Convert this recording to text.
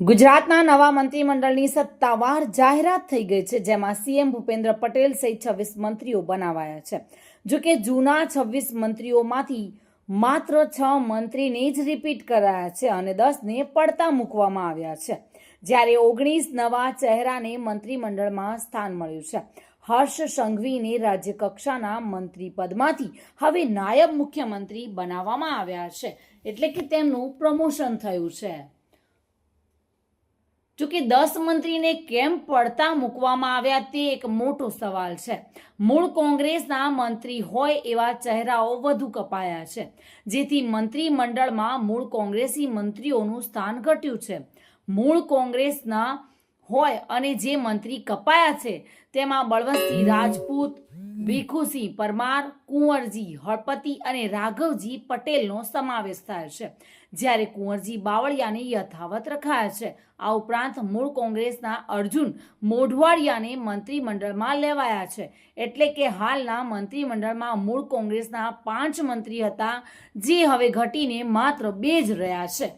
ગુજરાતના નવા મંત્રીમંડળની સત્તાવાર જાહેરાત થઈ ગઈ છે, જેમાં સીએમ ભૂપેન્દ્ર પટેલ સહિત છવ્વીસ મંત્રીઓ બનાવાયા છે. જો કે જૂના છવ્વીસ મંત્રીઓમાંથી માત્ર છ મંત્રીને જ રિપીટ કરાયા છે અને દસને પડતા મૂકવામાં આવ્યા છે. જ્યારે ઓગણીસ નવા ચહેરાને મંત્રીમંડળમાં સ્થાન મળ્યું છે. હર્ષ સંઘવીને રાજ્યકક્ષાના મંત્રી પદમાંથી હવે નાયબ મુખ્યમંત્રી બનાવવામાં આવ્યા છે, એટલે કે તેમનું પ્રમોશન થયું છે. જોકે દસ મંત્રીને કેમ પડતા મૂકવામાં આવ્યા તે એક મોટો સવાલ છે. મૂળ કોંગ્રેસના મંત્રી હોય એવા ચહેરાઓ વધુ કપાયા છે. જેથી મંત્રીમંડળમાં મૂળ કોંગ્રેસી મંત્રીઓનું સ્થાન ઘટ્યું છે. મૂળ કોંગ્રેસના હોય અને જે મંત્રી કપાયા છે, તેમાં બળવંતસિંહ રાજપૂત, ભીખુસિંહ પરમાર, કુંવરજી હળપતિ અને રાઘવજી પટેલનો સમાવેશ થાય છે. જ્યારે કુંવરજી બાવળિયાને યથાવત રખાયા છે, આ ઉપરાંત મૂળ કોંગ્રેસના અર્જુન મોઢવાડિયાને મંત્રીમંડળમાં લેવાયા છે. એટલે કે હાલના મંત્રીમંડળમાં મૂળ કોંગ્રેસના પાંચ મંત્રી હતા, જે હવે ઘટીને માત્ર બે જ રહ્યા છે.